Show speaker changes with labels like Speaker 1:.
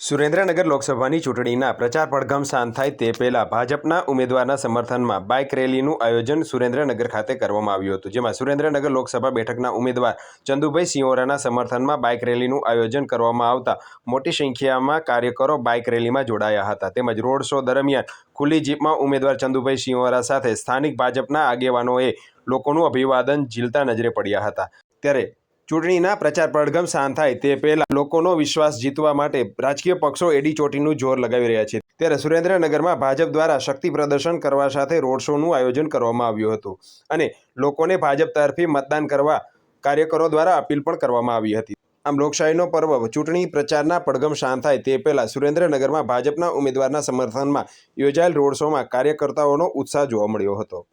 Speaker 1: સુરેન્દ્રનગર લોકસભાની ચૂંટણીના પ્રચાર પડઘમ શાંત થાય તે પહેલા ભાજપના ઉમેદવારના સમર્થનમાં બાઇક રેલીનું આયોજન સુરેન્દ્રનગર ખાતે કરવામાં આવ્યું હતું, જેમાં સુરેન્દ્રનગર લોકસભા બેઠકના ઉમેદવાર ચંદુભાઈ સિંહોરાના સમર્થનમાં બાઇક રેલીનું આયોજન કરવામાં આવતા મોટી સંખ્યામાં કાર્યકરો બાઇક રેલીમાં જોડાયા હતા. તેમજ રોડ શો દરમિયાન ખુલ્લી જીપમાં ઉમેદવાર ચંદુભાઈ સિંહોરા સાથે સ્થાનિક ભાજપના આગેવાનોએ લોકોનું અભિવાદન ઝીલતા નજરે પડ્યા હતા. ત્યારે ચૂંટણીના પ્રચાર પડઘમ શાંત થાય તે પહેલા લોકોનો વિશ્વાસ જીતવા માટે રાજકીય પક્ષો એડી ચોટીનું જોર લગાવી રહ્યા છે. ત્યારે સુરેન્દ્રનગરમાં ભાજપ દ્વારા શક્તિ પ્રદર્શન કરવા સાથે રોડ શોનું આયોજન કરવામાં આવ્યું હતું અને લોકોને ભાજપ તરફી મતદાન કરવા કાર્યકરો દ્વારા અપીલ પણ કરવામાં આવી હતી. આમ લોકશાહીનો પર્વ ચૂંટણી પ્રચારના પડઘમ શાંત થાય તે પહેલા સુરેન્દ્રનગરમાં ભાજપના ઉમેદવારના સમર્થનમાં યોજાયેલ રોડ શોમાં કાર્યકર્તાઓનો ઉત્સાહ જોવા મળ્યો હતો.